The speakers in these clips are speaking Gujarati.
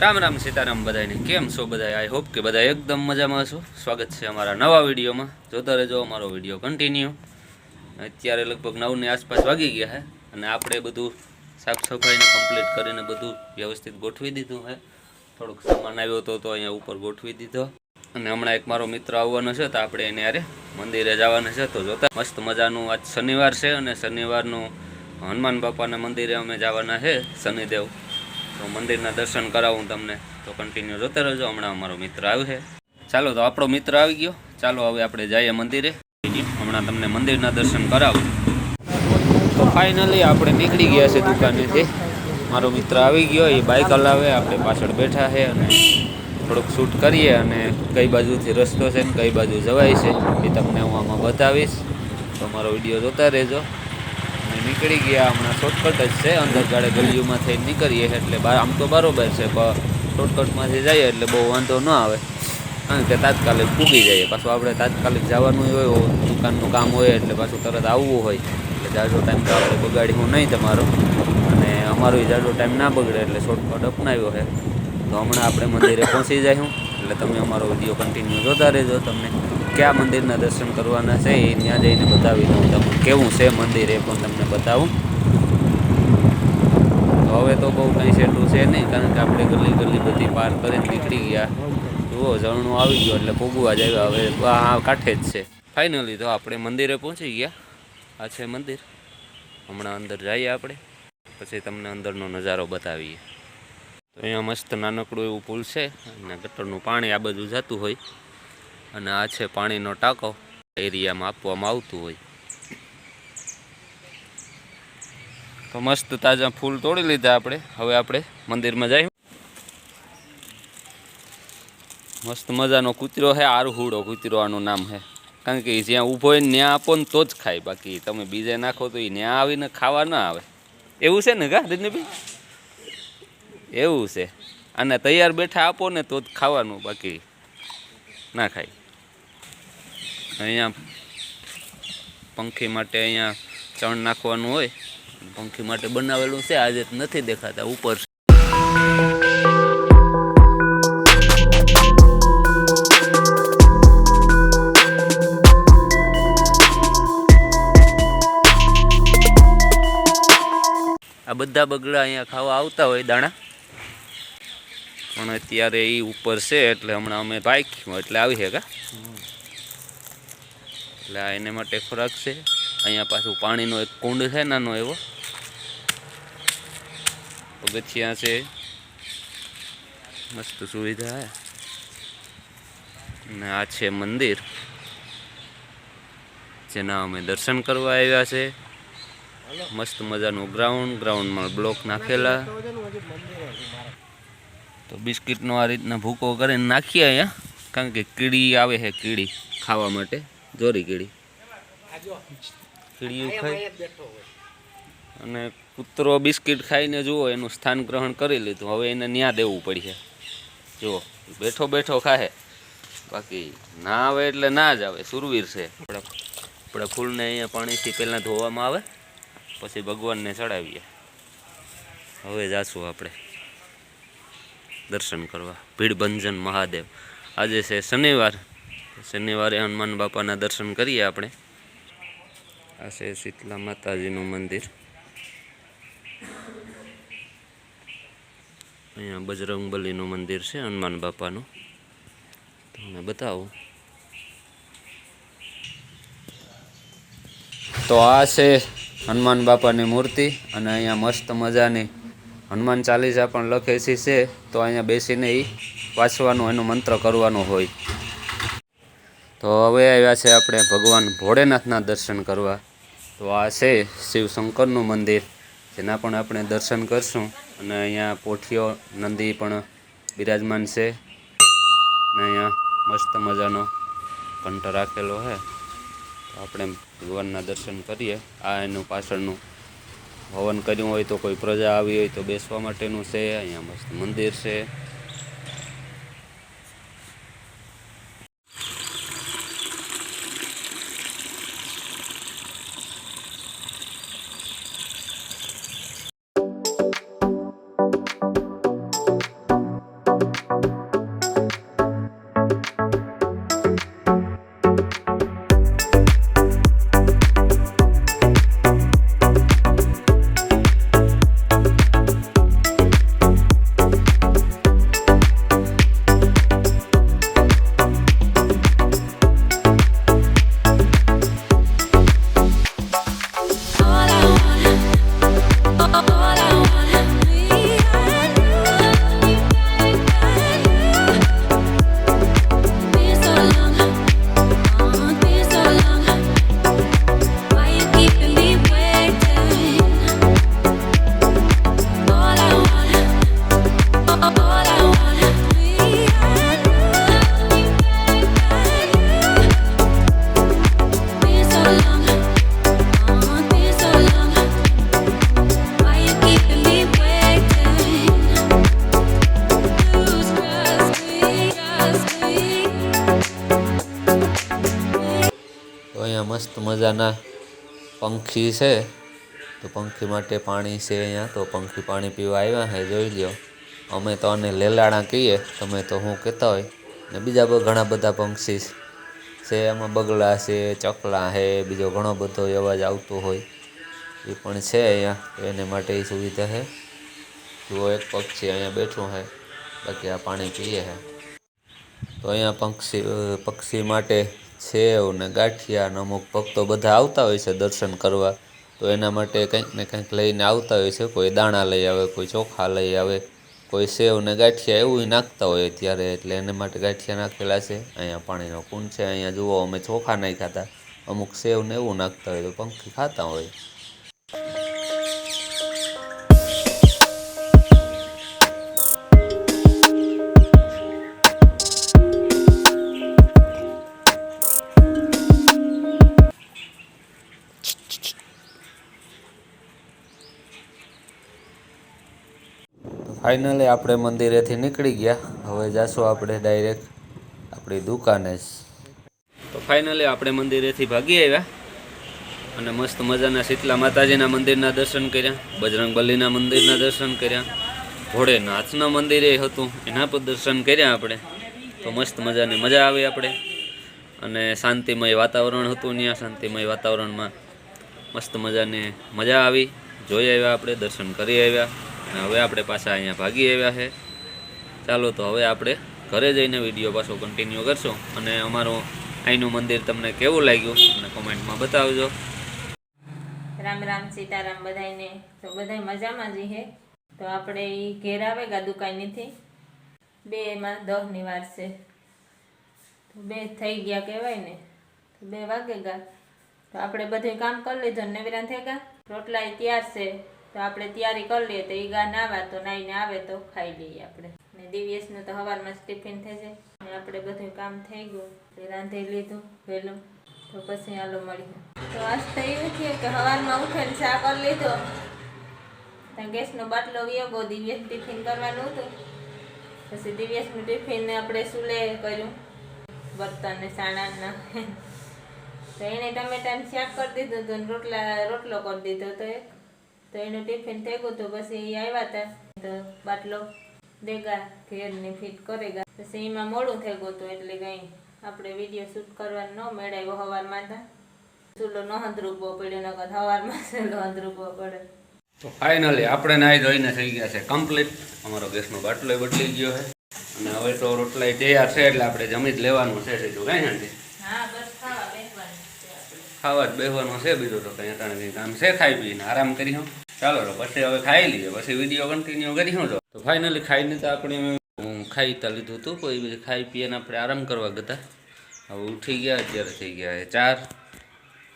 રામ રામ સીતારામ બધાને કેમ છો બધા આઈ હોપ કે બધા એકદમ મજામાં છો સ્વાગત છે અમારા નવા વિડીયોમાં. જોતા રહેજો, અમારો વીડિયો કન્ટિન્યુ અત્યારે લગભગ નવની આસપાસ વાગી ગયા છે અને આપણે બધું સાફ સફાઈને કમ્પ્લીટ કરીને બધું વ્યવસ્થિત ગોઠવી દીધું છે થોડોક સામાન આવ્યો હતો તો અહીંયા ઉપર ગોઠવી દીધો. અને હમણાં એક મારો મિત્ર આવવાનો છે, તો આપણે એને અરે મંદિરે જવાના છે. તો જોતા મસ્ત મજાનું આજ શનિવાર છે અને શનિવારનું હનુમાન બાપાના મંદિરે અમે જવાના છે શનિદેવ. તો મંદિરના દર્શન કરાવું તમને. તો કન્ટિન્યુ જોતા રહેજો. હમણાં અમારો મિત્ર આવ્યો છે. ચાલો તો આપણો મિત્ર આવી ગયો. ચાલો હવે આપણે જઈએ મંદિરે. હમણાં તમને મંદિરના દર્શન કરાવું. તો ફાઇનલી આપણે નીકળી ગયા છે દુકાનેથી. મારો મિત્ર આવી ગયો. એ બાઇક હલાવે. આપણે પાછળ બેઠા છે અને થોડુંક શૂટ કરીએ અને કઈ બાજુથી રસ્તો છે ને કઈ બાજુ જવાય છે એ તમને હું આમાં બતાવીશ. તો મારો વીડિયો જોતા રહેજો. અને નીકળી ગયા, હમણાં શોર્ટકટ જ છે, અંદર ગાડે ગલીઓમાં થઈને નીકળીએ એટલે આમ તો બરોબર છે, પણ શોર્ટકટમાંથી જઈએ એટલે બહુ વાંધો ન આવે. કારણ કે તાત્કાલિક પૂગી જઈએ. પાછું આપણે તાત્કાલિક જવાનું હોય દુકાનનું કામ હોય, એટલે પાછું તરત આવવું હોય. એટલે જાજો ટાઈમ તો આપણે બગાડ્યું નહીં તમારો. અને અમારો જાજો ટાઈમ ના બગડે, એટલે શોર્ટકટ અપનાવ્યો છે. તો હમણાં આપણે મંદિરે પહોંચી જઈશું. એટલે તમે અમારો વીડિયો કન્ટિન્યુ જોતા રહેજો. તમને કયા મંદિરના દર્શન કરવાના છે એ ત્યાં જઈને બતાવી દઉં તમને કેવું છે મંદિર એ પણ તમને બતાવું. હવે તો બહુ કંઈ સેટું છે નહીં, કારણ કે આપણે ગલી ગલી બધી પાર કરીને નીકળી ગયા. જુઓ, ઝરણું આવી ગયો એટલે પૂગવા જાય હવે આ કાંઠે જ છે. ફાઇનલી તો આપણે મંદિરે પહોંચી ગયા. આ છે મંદિર. હમણાં અંદર જઈએ આપણે. પછી તમને અંદરનો નજારો બતાવીએ. તો અહીંયા મસ્ત નાનકડું એવું પુલ છે, અને ગટરનું પાણી આ બધું જતું હોય. અને આ છે પાણીનો ટાંકો, એરિયામાં આપવામાં આવતું હોય. તો મસ્ત તાજા ફૂલ તોડી લીધા આપણે. હવે આપણે મંદિરમાં જઈએ મસ્ત મજાનો કૂતરો છે, આરહુડો કૂતરો આનું નામ છે. કારણ કે જ્યાં ઊભો હોય ત્યાં આપો ને તો જ ખાય. બાકી તમે બીજે નાખો તો એ ત્યાં આવીને ખાવા ના આવે. એવું છે ને ગા રજનીભાઈ એવું છે. અને તૈયાર બેઠા આપો ને તો જ ખાવાનું બાકી ના ખાય. અહીંયા પંખી માટે અહીંયા ચણ નાખવાનું હોય. પંખી માટે બનાવેલું છે. આજે નથી દેખાતા. ઉપર આ બધા બગડા અહીંયા ખાવા આવતા હોય દાણા. પણ અત્યારે એ ઉપર છે, એટલે હમણાં અમે પાક્યું એટલે આવી છે એટલે આ એને માટે ખોરાક છે. અહીંયા પાછું પાણીનો એક કુંડ છે, નાનો એવો. પગથિયા છે. મસ્ત સુવિધા હે. અને આ છે મંદિર. જેના અમે દર્શન કરવા આવ્યા છે. મસ્ત મજાનું ગ્રાઉન્ડ ગ્રાઉન્ડમાં બ્લોક નાખેલા. તો બિસ્કિટનો આ રીતના ભૂકો કરીને નાખીએ અહીંયા, કારણ કે કીડી આવે છે કીડી ખાવા માટે, જોરી કીડી. કીડીયું ખાઈ. અને કૂતરો બિસ્કિટ ખાઈને જુઓ, એનું સ્થાન ગ્રહણ કરી લીધું. હવે એને ન્યા દેવું પડશે. જુઓ, બેઠો બેઠો ખાહે. બાકી ના આવે એટલે ના જ આવે, સુરવીર છે. આપણે ફૂલને અહીંયા પાણીથી પહેલાં ધોવામાં આવે, પછી ભગવાનને ચડાવીએ. હવે જાશું આપણે. દર્શન કરવા. ભીડભંજન મહાદેવ. આજે છે શનિવાર. શનિવારે હનુમાન બાપાના દર્શન કરીએ આપણે. આ છે શીતલા માતાજીનું મંદિર. અહીંયા બજરંગબલીનું મંદિર છે હનુમાન બાપાનું. તમને બતાવું. તો આ છે હનુમાન બાપાની મૂર્તિ અને અહીંયા મસ્ત મજાની હનુમાન ચાલીસા પણ લખેલી છે તો અહીંયા બેસીને એ વાંચવાનું, એનું મંત્ર કરવાનું હોય. તો હવે આવ્યા છે આપણે ભગવાન ભોળેનાથના દર્શન કરવા. તો આ છે શિવશંકરનું મંદિર, જેના પણ આપણે દર્શન કરશું. અને અહીંયા પોઠિયો નંદી પણ બિરાજમાન છે. અને અહીંયા મસ્ત મજાનો કંઠ રાખેલો છે તો આપણે ભગવાનના દર્શન કરીએ. આ એનું પાછળનું હવન કર્યું હોય તો કોઈ પ્રજા આવી હોય તો બેસવા માટેનું છે, અહીંયા મસ્ત મંદિર છે. મજાના પંખી છે. તો પંખી માટે પાણી છે અહીંયા. તો પંખી પાણી પીવા આવ્યા છે જોઈ લ્યો. અમે તો આને લેલાણા કહીએ તમે તો હું કહેતા હોય. ને બીજા બહુ ઘણા બધા પંક્ષી છે. એમાં બગલા છે ચકલા છે બીજો ઘણો બધો અવાજ આવતો હોય. એ પણ છે અહીંયા. તો એને માટે એ સુવિધા છે જુઓ એક પક્ષી અહીંયા બેઠું છે બાકી આ પાણી પીએ છે તો અહીંયા પક્ષી અ, પક્ષી માટે સેવ ને ગાંઠિયા ને અમુક ભક્તો બધા આવતા હોય છે દર્શન કરવા. તો એના માટે કંઈક ને કંઈક લઈને આવતા હોય છે. કોઈ દાણા લઈ આવે, કોઈ ચોખા લઈ આવે, કોઈ સેવ ને ગાંઠિયા એવું નાખતા હોય ત્યારે. એટલે એને માટે ગાંઠિયા નાખેલા છે. અહીંયા પાણીનો કુંડ છે. અહીંયા જુઓ, અમે ચોખા નાખ્યા હતા. અમુક સેવ ને એવું નાખતા હોય તો પંખી ખાતા હોય. ફાઇનલી આપણે મંદિરેથી નીકળી ગયા. હવે જાશું આપણે ડાયરેક્ટ આપણી દુકાને. તો ફાઇનલી આપણે મંદિરેથી ભાગી આવ્યા અને મસ્ત મજાના શીતલા માતાજીના મંદિરના દર્શન કર્યા, બજરંગ બલીના મંદિરના દર્શન કર્યા, ભોળેનાથના મંદિરે હતું, એના પર દર્શન કર્યા આપણે. તો મસ્ત મજાની મજા આવી આપણે. અને શાંતિમય વાતાવરણ હતું ત્યાં, શાંતિમય વાતાવરણમાં મસ્ત મજાની મજા આવી. જોઈ આવ્યા આપણે, દર્શન કરી આવ્યા. અને હવે આપણે પાછા અહીંયા ભાગી આવ્યા છે. ચાલો તો હવે આપણે ઘરે જઈને વીડિયો પાછો કન્ટિન્યુ કરશું અને અમારું અહીંનું મંદિર તમને કેવું લાગ્યું મને કોમેન્ટમાં બતાવજો. રામ રામ સીતારામ બધાયને. તો બધાય મજામાં જ હે તો આપણે એ ઘેર આવે ગા દુકાનેથી? બે એમાં દહની વાર છે. તો બે થઈ ગયા કહેવાય ને. તો બે વાગે ગા. તો આપણે બધું કામ કરી લીધું નવીરા થઈ ગયા રોટલા તૈયાર છે. તો આપણે તૈયારી કરી લઈએ તો એ ગા નાવા તો નાઈને આવે તો ખાઈ લઈએ આપણે. ને દિવ્યેશનું તો સવારમાં ટિફિન થઈ જાય. ને આપણે બધું કામ થઈ ગયું રાંધી લીધું વહેલું તો પછી આલો મળી તો આજ તો એવું થયું કે સવારમાં ઉઠીને ચા કરી લીધો. ત્યાં ગેસનો બાટલો ગયો દિવ્યેશ ટિફિન કરવાનું હતું. પછી દિવ્યેશનું ટિફિન આપણે સુલે કર્યું બર્તન ને સાણાના. તો એને ટમેટાને શાક કરી દીધું હતું ને રોટલા, રોટલો કરી દીધો તો એક. તો એનો ટિફિન થઈ ગયું તો પછી એ આવ્યા હતા તો બાટલો દેગા ઘેરની ફિટ કરેગા પછી એમાં મોડું થઈ ગયું હતું એટલે કંઈ આપણે વીડિયો શૂટ કરવાનો ન મેળાવ્યો સવારમાં હતા ચૂલો ન હંધરૂપવો પડ્યો નકર હવારમાં ચૂલો હંધરૂપવો પડે તો ફાઇનલી આપણે નાહી ધોઈને થઈ ગયા છે કમ્પ્લીટ અમારો ગેસનો બાટલો બદલી ગયો છે. અને હવે તો રોટલા તૈયાર છે એટલે આપણે જમી જ લેવાનું છે સીધું કાંઈ નથી ખાવા જ બેસવાનું છે બીજું તો કંઈ અટાણે કંઈ કામ છે ખાઈ પીને. આરામ કરીશું ચાલો પછી હવે ખાઈ લઈએ. પછી વીડિયો કન્ટિન્યુ કરી હું તો ફાઇનલી ખાઈને તો આપણે ખાઈ તા લીધું હતું, કોઈ પછી ખાઈ પીને આપણે આરામ કરવા ગયા હવે ઉઠી ગયા, અત્યારે થઈ ગયા ચાર.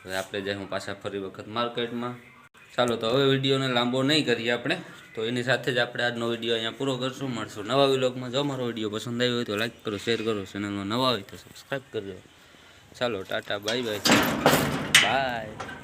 હવે આપણે જઈશું પાછા ફરી વખત માર્કેટમાં. ચાલો, તો હવે વિડીયોને લાંબો નહીં કરીએ આપણે. તો એની સાથે જ આપણે આજનો વીડિયો અહીંયા પૂરો કરશું. મળશું નવા વિલોગમાં. જો મારો વીડિયો પસંદ આવ્યો હોય તો લાઈક કરો શેર કરો. ચેનલમાં નવા હોય તો સબસ્ક્રાઈબ કરજો. ચાલો, ટાટા બાય બાય બાય